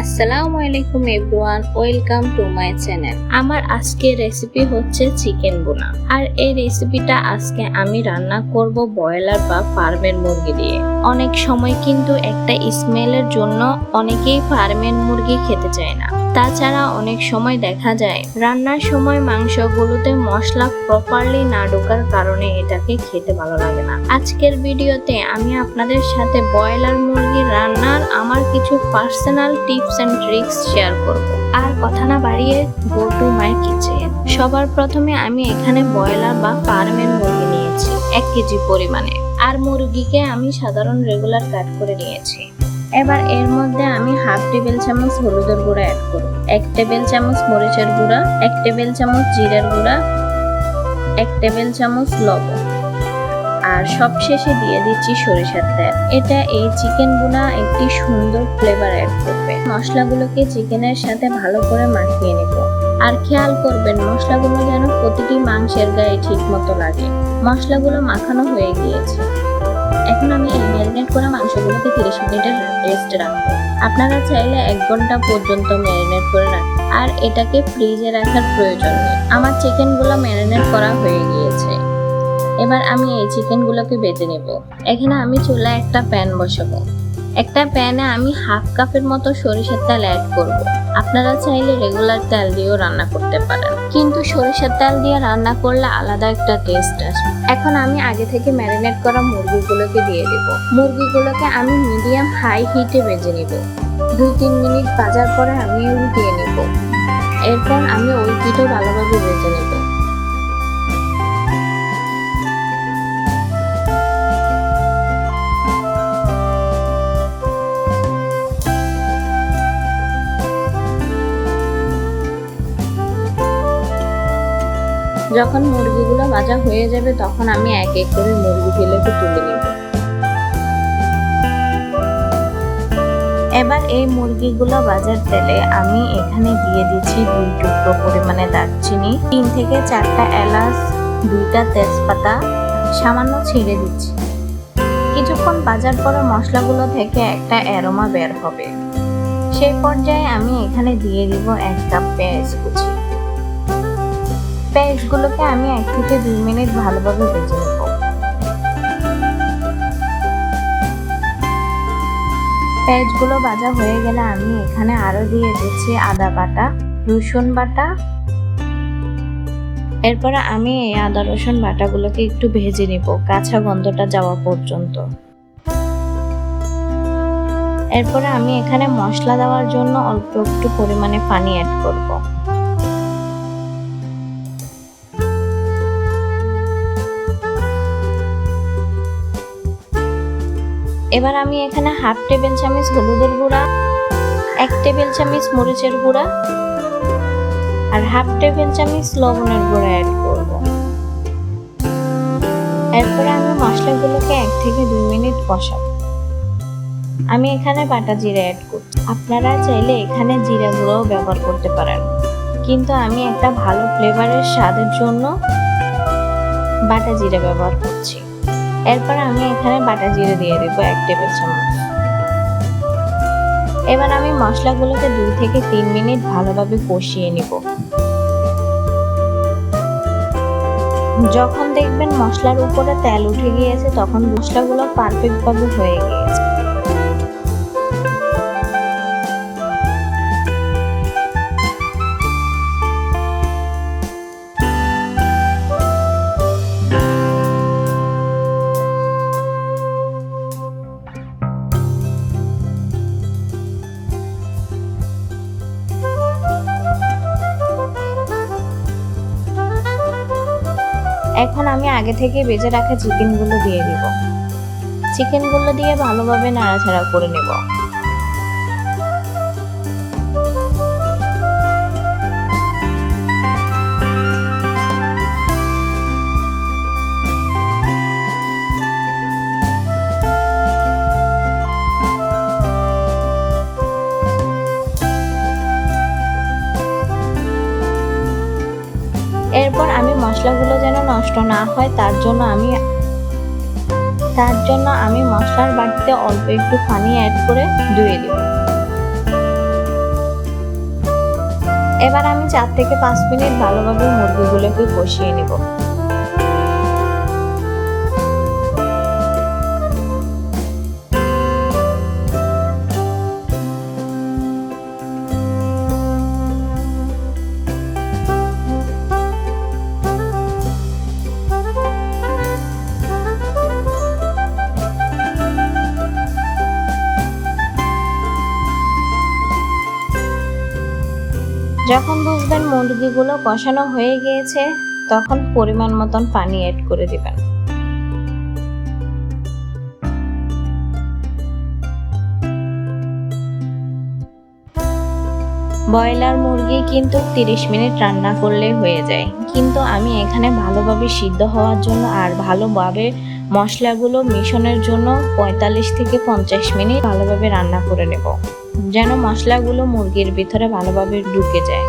আসসালামু আলাইকুম everyone, welcome to my channel. আমার আজকের রেসিপি হচ্ছে চিকেন বোনা আর এই রেসিপিটা আজকে আমি রান্না করব ব্রয়লার বা ফার্মের মুরগি দিয়ে। অনেক সময় কিন্তু একটা স্মেলের জন্য অনেকেই ফার্মের মুরগি খেতে চায় না। তাছাড়া অনেক সময় দেখা যায়, রান্নার সময় মাংসগুলোতে মশলা প্রপারলি না ঢোকার কারণে এটাকে খেতে ভালো লাগে না। আজকের ভিডিওতে আমি আপনাদের সাথে ব্রয়লার মুরগি রান্নার আমার কিছু personal tips and tricks share করব। আর কথা না বাড়িয়ে গো টু মাই কিচেন। সবার প্রথমে আমি এখানে ব্রয়লার বা ফার্মের মুরগি নিয়েছি, এক কেজি পরিমাণে। আর মুরগিকে আমি সাধারণ রেগুলার কাট করে নিয়েছি। এবার এর মধ্যে আমি হাফ টেবিল চামচ হলুদের গুঁড়া অ্যাড করব। এক টেবিল চামচ মরিচের গুঁড়া, এক টেবিল চামচ জিরের গুঁড়া, এক টেবিল চামচ লবণ। আর সবশেষে দিয়ে দিচ্ছি সরিষার তেল। এটা এই চিকেন বুনা একটি সুন্দর ফ্লেভার অ্যাড করবে। মশলাগুলোকে চিকেনের সাথে ভালো করে মাখিয়ে নেব। আর খেয়াল করবেন, মশলাগুলো যেন প্রতিটি মাংসের গায়ে ঠিক মতো লাগে। মশলাগুলো মাখানো হয়ে গিয়েছে। এখন আমি এই ম্যারিনেট করা মাংসগুলোকে তিরিশ মিনিটের রেস্টে রাখব। আপনারা চাইলে এক ঘণ্টা পর্যন্ত ম্যারিনেট করে রাখবেন। আর এটাকে ফ্রিজে রাখার প্রয়োজন নেই। আমার চিকেনগুলো ম্যারিনেট করা হয়ে গিয়েছে। এবার আমি এই চিকেনগুলোকে বেজে নেব। এখানে আমি চুলায় একটা প্যান বসাবো। একটা প্যানে আমি হাফ কাপের মতো সরিষার তেল অ্যাড করব। আপনারা চাইলে রেগুলার তেল দিয়েও রান্না করতে পারেন। কিন্তু সরিষার তেল দিয়ে রান্না করলে আলাদা একটা টেস্ট আসে এখন আমি আগে থেকে ম্যারিনেট করা মুরগিগুলোকে দিয়ে দেব। মুরগিগুলোকে আমি মিডিয়াম হাই হিটে ভেজে নিব। দুই তিন মিনিট ভাজার পরে আমি দিয়ে নিব। এরপর আমি ওই পিঠও ভালোভাবে ভেজে নেব। যখন মুরগিগুলো ভাজা হয়ে যাবে, তখন আমি এক এক করে মুরগিগুলোকে তুলে নেব। এবার এই মুরগিগুলো বাজার তেলে আমি এখানে দিয়ে দিচ্ছি দুই টুকরো পরিমাণে দারচিনি। তিন থেকে চারটা এলাচ, দুইটা তেজপাতা, সামান্য ছিঁড়ে দিচ্ছি। কিছুক্ষণ বাজার পরে মশলাগুলো থেকে একটা অ্যারোমা বের হবে। সেই পর্যায়ে আমি এখানে দিয়ে দিব এক কাপ পেঁয়াজ কুচি। পেঁয়াজগুলোকে আমি এক থেকে দুই মিনিট ভালোভাবে ভেজে নেব। পেঁয়াজগুলো ভাজা হয়ে গেলে আমি এখানে আরও দিয়ে দিচ্ছি আদা বাটা, রসুন বাটা। এরপরে আমি এই আদা রসুন বাটাগুলোকে একটু ভেজে নিব কাঁচা গন্ধটা যাওয়া পর্যন্ত। এরপরে আমি এখানে মশলা দেওয়ার জন্য অল্প একটু পরিমাণে পানি অ্যাড করব। এবার আমি এখানে হাফ টেবিল চামচ হলুদের গুঁড়া, এক টেবিল চামচ মরিচের গুঁড়া, আর হাফ টেবিল চামচ লবণের গুঁড়া অ্যাড করব। এরপরে আমি মশলাগুলোকে এক থেকে দুই মিনিট কষাবো। আমি এখানে বাটা জিরা অ্যাড করছি। আপনারা চাইলে এখানে জিরা গুঁড়োও ব্যবহার করতে পারেন। কিন্তু আমি একটা ভালো ফ্লেভারের স্বাদের জন্য বাটা জিরা ব্যবহার করছি। এরপর আমি এখানে বাটা জিরে দিয়ে দেবো এক টেবিল চামচ। এবার আমি মশলাগুলোকে দুই থেকে তিন মিনিট ভালোভাবে কষিয়ে নিব। যখন দেখবেন মশলার উপরে তেল উঠে গিয়েছে, তখন মশলাগুলো পারফেক্টভাবে হয়ে গিয়েছে। আগে থেকে বেজে রাখা চিকেনগুলো দিয়ে দিব। চিকেনগুলো দিয়ে ভালোভাবে নাড়াচাড়া করে নেব। মশলাগুলো যেন নষ্ট না হয়, তার জন্য আমি, তার জন্য আমি মশলার বাটিতে অল্প একটু পানি অ্যাড করে ধুয়ে দেব এবার আমি চার থেকে পাঁচ মিনিট ভালোভাবে মুরগিগুলোকে কষিয়ে নেব। যখন বুঝবেন মুরগিগুলো কষানো হয়ে গিয়েছে, তখন পরিমাণ মতন পানি অ্যাড করে দিবেন। ব্রয়লার মুরগি কিন্তু 30 মিনিট রান্না করলে হয়ে যায়। কিন্তু আমি এখানে ভালোভাবে সিদ্ধ হওয়ার জন্য আর ভালোভাবে মশলাগুলো মিশনের জন্য 45 থেকে পঞ্চাশ মিনিট ভালোভাবে রান্না করে নেব। যেন মশলাগুলো মুরগির ভিতরে ভালোভাবে ঢুকে যায়।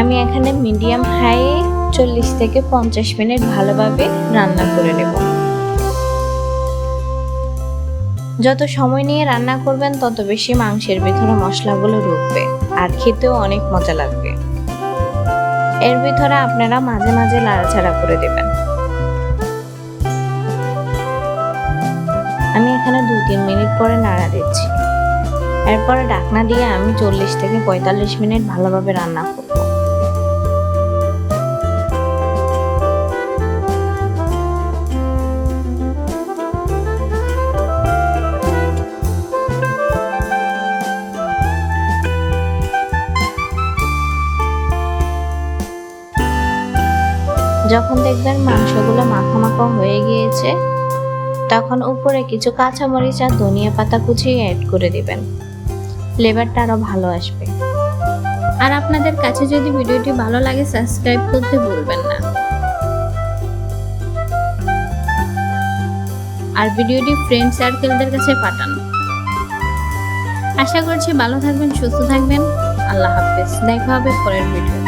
আমি এখানে মিডিয়াম হাই চল্লিশ থেকে পঞ্চাশ মিনিট ভালোভাবে রান্না করে নেব। যত সময় নিয়ে রান্না করবেন, তত বেশি মাংসের ভিতরে মশলাগুলো ঢুকবে আর খেতেও অনেক মজা লাগবে। এর ভিতরে আপনারা মাঝে মাঝে নাড়াচাড়া করে দেবেন। আমি এখানে দু তিন মিনিট পরে নাড়া দিচ্ছি। এরপরে ডাকনা দিয়ে আমি চল্লিশ থেকে পঁয়তাল্লিশ মিনিট ভালোভাবে রান্না করব। যখন দেখবেন মাংসগুলো মাখা মাখা হয়ে গিয়েছে তখন উপরে কিছু কাঁচামরিচ আর ধনিয়া পাতা কুচিয়ে অ্যাড করে দিবেন। ফ্লেভারটা আরও ভালো আসবে। আর আপনাদের কাছে যদি ভিডিওটি ভালো লাগে সাবস্ক্রাইব করতে ভুলবেন না। আর ভিডিওটি ফ্রেন্ড সার্কেলদের কাছে পাঠান। আশা করছি ভালো থাকবেন, সুস্থ থাকবেন। আল্লাহ হাফেজ। দেখা হবে পরের ভিডিও